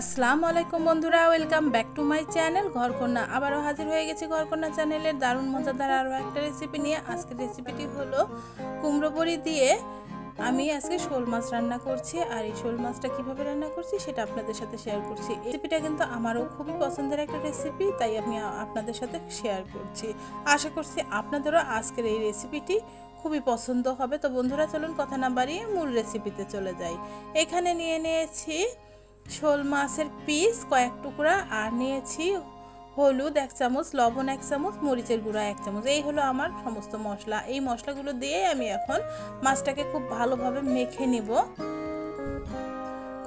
আসসালামু আলাইকুম বন্ধুরা, welcome back to my channel ঘরকন্যা। আবারও হাজির হয়ে গেছি ঘরকন্যা চ্যানেলের দারুণ মজাদার আরও একটা রেসিপি নিয়ে। আজকের রেসিপিটি হলো কুমড়ো বড়ি দিয়ে আমি আজকে শোল মাছ রান্না করছি। আর এই শোল মাছটা কীভাবে রান্না করছি সেটা আপনাদের সাথে শেয়ার করছি। রেসিপিটা কিন্তু আমারও খুবই পছন্দের একটা রেসিপি তাই আমি আপনাদের সাথে শেয়ার করছি। আশা করছি আপনাদেরও আজকের এই রেসিপিটি খুবই পছন্দ হবে। তো বন্ধুরা, চলুন কথা না বাড়িয়ে মূল রেসিপিতে চলে যাই। এখানে নিয়ে নিয়েছি শোল মাছের পিস, কয়েক টুকরা, আর নিয়েছি হলুদ এক চামচ, লবণ এক চামচ, মরিচের গুঁড়া এক চামচ। এই হলো আমার সমস্ত মশলা। এই মশলাগুলো দিয়ে আমি এখন মাছটাকে খুব ভালোভাবে মেখে নিব।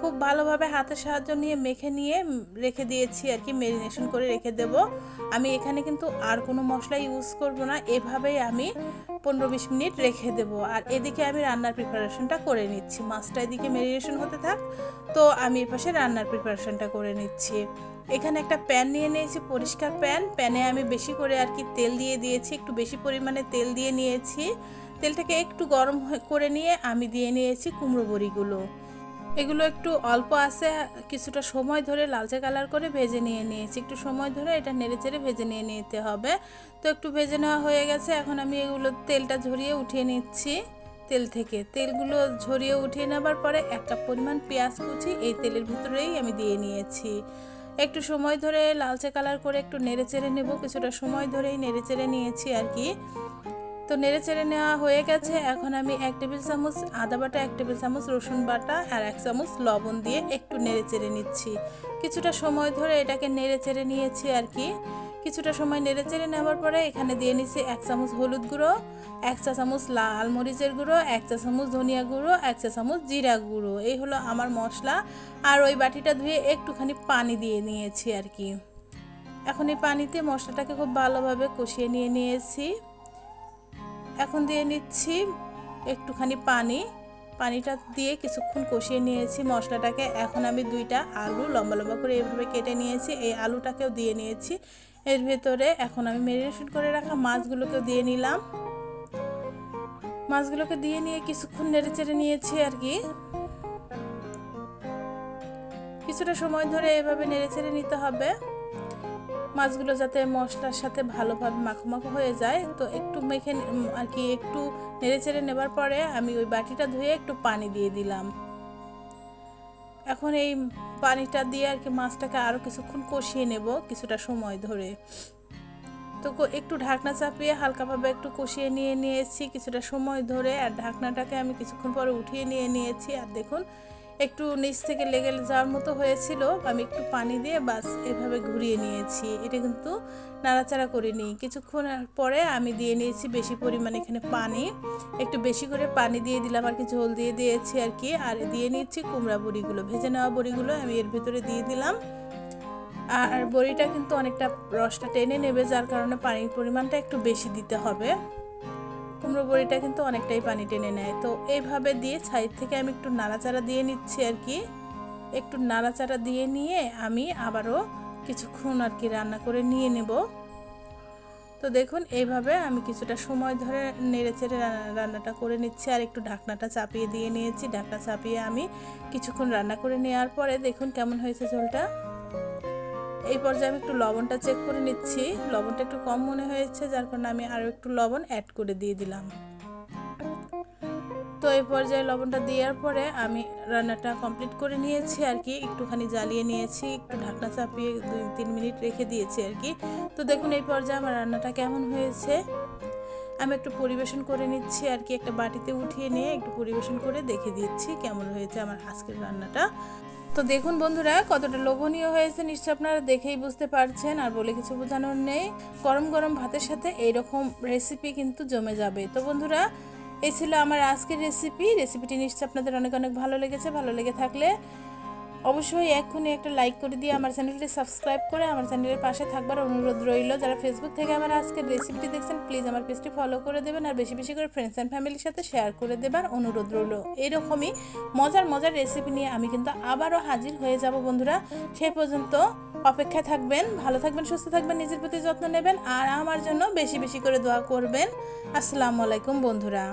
খুব ভালোভাবে হাতের সাহায্য নিয়ে মেখে নিয়ে রেখে দিয়েছি আর কি মেরিনেশন করে রেখে দেব। আমি এখানে কিন্তু আর কোনো মশলা ইউজ করব না, এভাবেই আমি পনেরো বিশ মিনিট রেখে দেব। আর এদিকে আমি রান্নার প্রিপারেশনটা করে নিচ্ছি। মাছটা এদিকে মেরিনেশন হতে থাক, তো আমি এপাশে রান্নার প্রিপারেশনটা করে নিচ্ছি। এখানে একটা প্যান নিয়ে নিয়েছি, পরিষ্কার প্যান প্যানে আমি বেশি করে আর কি তেল দিয়ে দিয়েছি, একটু বেশি পরিমাণে তেল দিয়ে নিয়েছি। তেলটাকে একটু গরম করে নিয়ে আমি দিয়ে নিয়েছি কুমড়ো বড়িগুলো। এগুলো একটু অল্প আছে, কিছুটা সময় ধরে লালচে কালার করে ভেজে নিয়ে নিয়েছি। একটু সময় ধরে এটা নেড়ে চেড়ে ভেজে নিয়ে নিতে হবে। তো একটু ভেজে নেওয়া হয়ে গেছে, এখন আমি এগুলো তেলটা ঝরিয়ে উঠিয়ে নিচ্ছি। তেল থেকে তেলগুলো ঝরিয়ে উঠিয়ে নেবার পরে এক কাপ পরিমাণ পেঁয়াজ কুচি এই তেলের ভিতরেই আমি দিয়ে নিয়েছি। একটু সময় ধরে লালচে কালার করে একটু নেড়ে চেড়ে নেব, কিছুটা সময় ধরেই নেড়ে চেড়ে নিয়েছি আর কি। তো নেড়ে চেড়ে নেওয়া হয়ে গেছে। এখন আমি এক টেবিল চামচ আদা বাটা, এক টেবিল চামচ রসুন বাটা আর এক চামচ লবণ দিয়ে একটু নেড়ে চেড়ে নিচ্ছি। কিছুটা সময় ধরে এটাকে নেড়ে চেড়ে নিয়েছি আর কি। কিছুটা সময় নেড়ে চেড়ে নেওয়ার পরে এখানে দিয়ে নিচ্ছি এক চামচ হলুদ গুঁড়ো, এক চা চামচ লাল মরিচের গুঁড়ো, এক চা চামচ ধনিয়া গুঁড়ো, এক চা চামচ জিরা গুঁড়ো। এই হলো আমার মশলা। আর ওই বাটিটা ধুয়ে একটুখানি পানি দিয়ে নিয়েছি আর কি। এখন এই পানিতে মশলাটাকে খুব ভালোভাবে কষিয়ে নিয়ে নিয়েছি। এখন দিয়ে নিচ্ছি একটুখানি পানি। পানিটা দিয়ে কিছুক্ষণ কষিয়ে নিয়েছি মশলাটাকে। এখন আমি দুইটা আলু লম্বা লম্বা করে এভাবে কেটে নিয়েছি। এই আলুটাকেও দিয়ে নিয়েছি। এর ভেতরে এখন আমি মেরিনেশন করে রাখা মাছগুলোকেও দিয়ে নিলাম। মাছগুলোকে দিয়ে নিয়ে কিছুক্ষণ নেড়ে চেড়ে নিয়েছি আর কি। কিছুটা সময় ধরে এভাবে নেড়ে চেড়ে নিতে হবে। মাছগুলো যাতে মশলার সাথে ভালোভাবে মাখো হয়ে যায়, তো একটু মেখে আর কি একটু নেড়ে চেড়ে নেবার পরে আমি ওই বাটিটা ধুয়ে একটু পানি দিয়ে দিলাম। এখন এই পানিটা দিয়ে আর কি মাছটাকে আরও কিছুক্ষণ কষিয়ে নেব কিছুটা সময় ধরে। তো একটু ঢাকনা চাপিয়ে হালকাভাবে একটু কষিয়ে নিয়ে নিয়েছি কিছুটা সময় ধরে, আর ঢাকনাটাকে আমি কিছুক্ষণ পরে উঠিয়ে নিয়ে নিয়েছি। আর দেখুন একটু নিচ থেকে লেগে যাওয়ার মতো হয়েছিল। আমি একটু পানি দিয়ে বাস এভাবে ঘুরিয়ে নিয়েছি। এটা কিন্তু নাড়াচাড়া করিনি। কিছুক্ষণ পরে আমি দিয়ে নিয়েছি বেশি পরিমাণে এখানে পানি। একটু বেশি করে পানি দিয়ে দিলাম আর কি, ঝোল দিয়ে দিয়েছি আর কি। আর দিয়ে নিচ্ছি কুমড়া বড়িগুলো, ভেজে নেওয়া বড়িগুলো আমি এর ভেতরে দিয়ে দিলাম। আর বড়িটা কিন্তু অনেকটা রসটা টেনে নেবে, যার কারণে পানির পরিমাণটা একটু বেশি দিতে হবে। কুমড়ো বড়িটা কিন্তু অনেকটাই পানি টেনে নেয়। তো এইভাবে দিয়ে সাইড থেকে আমি একটু নাড়াচাড়া দিয়ে নিচ্ছি আর কি। একটু নাড়াচাড়া দিয়ে নিয়ে আমি আবারও কিছুক্ষণ আর কি রান্না করে নিয়ে নেব। তো দেখুন, এইভাবে আমি কিছুটা সময় ধরে নেড়ে চেড়ে রান্নাটা করে নিচ্ছি আর একটু ঢাকনাটা চাপিয়ে দিয়ে নিয়েছি। ঢাকনা চাপিয়ে আমি কিছুক্ষণ রান্না করে নেওয়ার পরে দেখুন কেমন হয়েছে ঝোলটা। এই পর্যায়ে আমি একটু লবণটা চেক করে নিচ্ছি। লবণটা একটু কম মনে হয়েছে, যার কারণে আমি আরও একটু লবণ অ্যাড করে দিয়ে দিলাম। তো এই পর্যায়ে লবণটা দেওয়ার পরে আমি রান্নাটা কমপ্লিট করে নিয়েছি আর কি। একটুখানি জ্বালিয়ে নিয়েছি, একটু ঢাকনা চাপিয়ে দুই তিন মিনিট রেখে দিয়েছি আর কি। তো দেখুন এই পর্যায়ে আমার রান্নাটা কেমন হয়েছে। আমি একটু পরিবেশন করে নিচ্ছি আর কি, একটা বাটিতে উঠিয়ে নিয়ে একটু পরিবেশন করে দেখে দিচ্ছি কেমন হয়েছে আমার আজকের রান্নাটা। তো দেখুন বন্ধুরা, কতটা লোভনীয় হয়েছে নিশ্চয় আপনারা দেখেই বুঝতে পারছেন আর বলে কিছু বোঝানোর নেই। গরম গরম ভাতের সাথে এইরকম রেসিপি কিন্তু জমে যাবে। তো বন্ধুরা, এই ছিল আমার আজকের রেসিপি রেসিপিটি নিশ্চয় আপনাদের অনেক অনেক ভালো লেগেছে। ভালো লেগে থাকলে অবশ্যই এক্ষুনি একটা লাইক করে দিয়ে আমার চ্যানেলটি সাবস্ক্রাইব করে আমার চ্যানেলের পাশে থাকবার অনুরোধ রইল। যারা ফেসবুক থেকে আমার আজকের রেসিপিটি দেখছেন প্লিজ আমার পেজটি ফলো করে দেবেন আর বেশি বেশি করে ফ্রেন্ডস অ্যান্ড ফ্যামিলির সাথে শেয়ার করে দেবার অনুরোধ রইল। এরকমই মজার মজার রেসিপি নিয়ে আমি কিন্তু আবারও হাজির হয়ে যাব বন্ধুরা। সে পর্যন্ত অপেক্ষায় থাকবেন, ভালো থাকবেন, সুস্থ থাকবেন, নিজের প্রতি যত্ন নেবেন আর আমার জন্য বেশি বেশি করে দোয়া করবেন। আসসালামু আলাইকুম বন্ধুরা।